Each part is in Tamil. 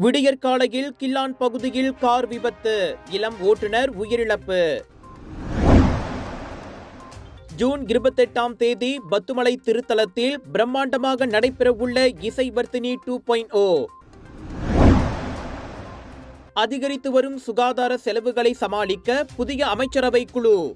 விடியற்காலையில் கில்லான் பகுதியில் கார் விபத்து. இளம் ஓட்டுநர் உயிரிழப்பு. ஜூன் இருபத்தெட்டாம் தேதி பத்துமலை திருத்தலத்தில் பிரம்மாண்டமாக நடைபெறவுள்ள இசை வர்த்தினி டூ பாயிண்ட் ஓ. அதிகரித்து வரும் சுகாதார செலவுகளை சமாளிக்க புதிய அமைச்சரவை குழு.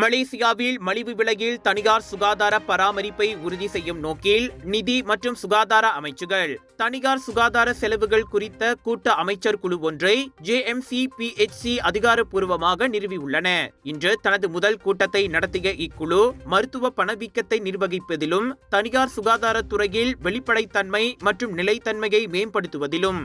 மலேசியாவில் மலிவு விலையில் தனியார் சுகாதார பராமரிப்பை உறுதி செய்யும் நோக்கில் நிதி மற்றும் சுகாதார அமைச்சுகள். தனியார் சுகாதார செலவுகள் குறித்த கூட்ட அமைச்சர் குழு ஒன்றை ஜேஎம்சி பிஎச்சி அதிகாரப்பூர்வமாக நிறுவியுள்ளன. இன்று தனது முதல் கூட்டத்தை நடத்திய இக்குழு மருத்துவ பணவீக்கத்தை நிர்வகிப்பதிலும் தனியார் சுகாதாரத்துறையில் வெளிப்படைத்தன்மை மற்றும் நிலைத்தன்மையை மேம்படுத்துவதிலும்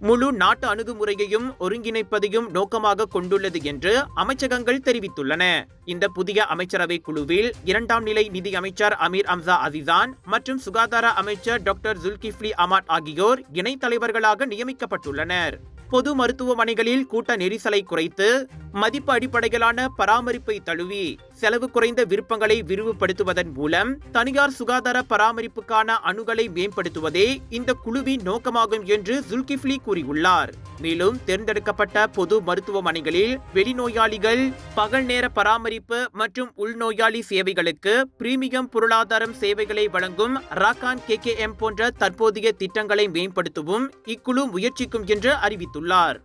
முழு நாட்டு அணுகுமுறையையும் ஒருங்கிணைப்பதையும் நோக்கமாக கொண்டுள்ளது என்று அமைச்சகங்கள் தெரிவித்துள்ளன. இந்த புதிய அமைச்சரவை குழுவில் இரண்டாம் நிலை நிதி அமைச்சர் அமீர் அம்சா அசிசான் மற்றும் சுகாதார அமைச்சர் டாக்டர் ஜுல்கிஃப்லி அமாட் ஆகியோர் இணைத் தலைவர்களாக நியமிக்கப்பட்டுள்ளனர். பொது மருத்துவமனைகளில் கூட்ட நெரிசலை குறைத்து மதிப்பு அடிப்படையிலான பராமரிப்பை தழுவி செலவு குறைந்த விருப்பங்களை விரிவுபடுத்துவதன் மூலம் தனியார் சுகாதார பராமரிப்புக்கான அணுகலை மேம்படுத்துவதே இந்த குழுவின் நோக்கமாகும் என்று ஜுல்கிஃப்லி கூறியுள்ளார். மேலும் தேர்ந்தெடுக்கப்பட்ட பொது மருத்துவமனைகளில் வெளிநோயாளிகள் பகல் நேர பராமரிப்பு மற்றும் உள்நோயாளி சேவைகளுக்கு பிரீமியம் பொருளாதாரம் சேவைகளை வழங்கும் ராக்கான் கே போன்ற தற்போதைய திட்டங்களை மேம்படுத்தவும் இக்குழு முயற்சிக்கும் என்று அறிவித்துள்ளார்.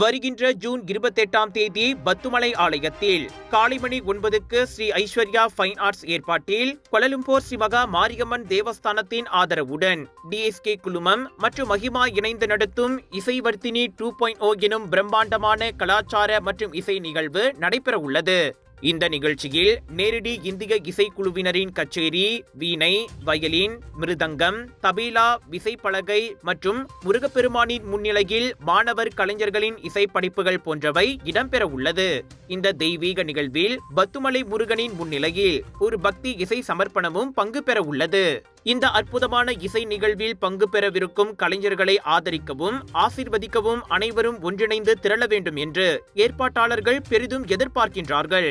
வருகின்ற ஜூன் இருபத்தெட்டாம் தேதி பத்துமலை ஆலயத்தில். காலைமணி ஒன்பதுக்கு ஸ்ரீ ஐஸ்வர்யா ஃபைன் ஆர்ட்ஸ் ஏற்பாட்டில் கொலலும்போர் ஸ்ரீ மகா மாரியம்மன் தேவஸ்தானத்தின் ஆதரவுடன் டிஎஸ்கே குழுமம் மற்றும் மகிமா இணைந்து நடத்தும் இசைவர்த்தினி டூ பாயிண்ட் ஓ எனும் பிரம்மாண்டமான கலாச்சார மற்றும் இசை நிகழ்வு நடைபெறவுள்ளது. இந்த நிகழ்ச்சியில் நேரடி இந்திய இசைக்குழுவினரின் கச்சேரி வீணை வயலின் மிருதங்கம் தபீலா விசைப்பலகை மற்றும் முருகப்பெருமானின் முன்னிலையில் மாணவர் கலைஞர்களின் இசைப்படைப்புகள் போன்றவை இடம்பெற உள்ளது. இந்த தெய்வீக நிகழ்வில் பத்துமலை முருகனின் முன்னிலையில் ஒரு பக்தி இசை சமர்ப்பணமும் பங்கு பெற உள்ளது. இந்த அற்புதமான இசை நிகழ்வில் பங்கு பெறவிருக்கும் கலைஞர்களை ஆதரிக்கவும் ஆசிர்வதிக்கவும் அனைவரும் ஒன்றிணைந்து திரள வேண்டும் என்று ஏற்பாட்டாளர்கள் பெரிதும் எதிர்பார்க்கின்றார்கள்.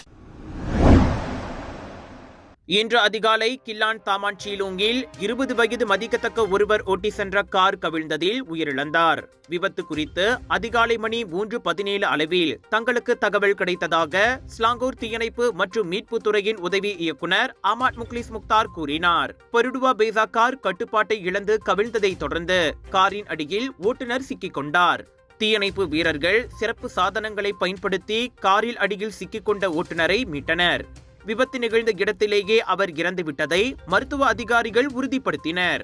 இன்று அதிகாலை கில்லான் தாமான்சீலூங்கில் இருபது வயது மதிக்கத்தக்க ஒருவர் ஓட்டி சென்ற கார் கவிழ்ந்ததில் உயிரிழந்தார். விபத்து குறித்து அதிகாலை மணி மூன்று பதினேழு அளவில் தங்களுக்கு தகவல் கிடைத்ததாக ஸ்லாங்கூர் தீயணைப்பு மற்றும் மீட்பு துறையின் உதவி இயக்குனர் அமாட் முக்லிஸ் முக்தார் கூறினார். பருடுவா பேசா கார் கட்டுப்பாட்டை இழந்து கவிழ்ந்ததை தொடர்ந்து காரின் அடியில் ஓட்டுநர் சிக்கிக் கொண்டார். தீயணைப்பு வீரர்கள் சிறப்பு சாதனங்களை பயன்படுத்தி காரில் அடியில் சிக்கிக்கொண்ட ஓட்டுநரை மீட்டனர். விபத்து நிகழ்ந்த இடத்திலேயே அவர் இறந்துவிட்டதை மருத்துவ அதிகாரிகள் உறுதிப்படுத்தினர்.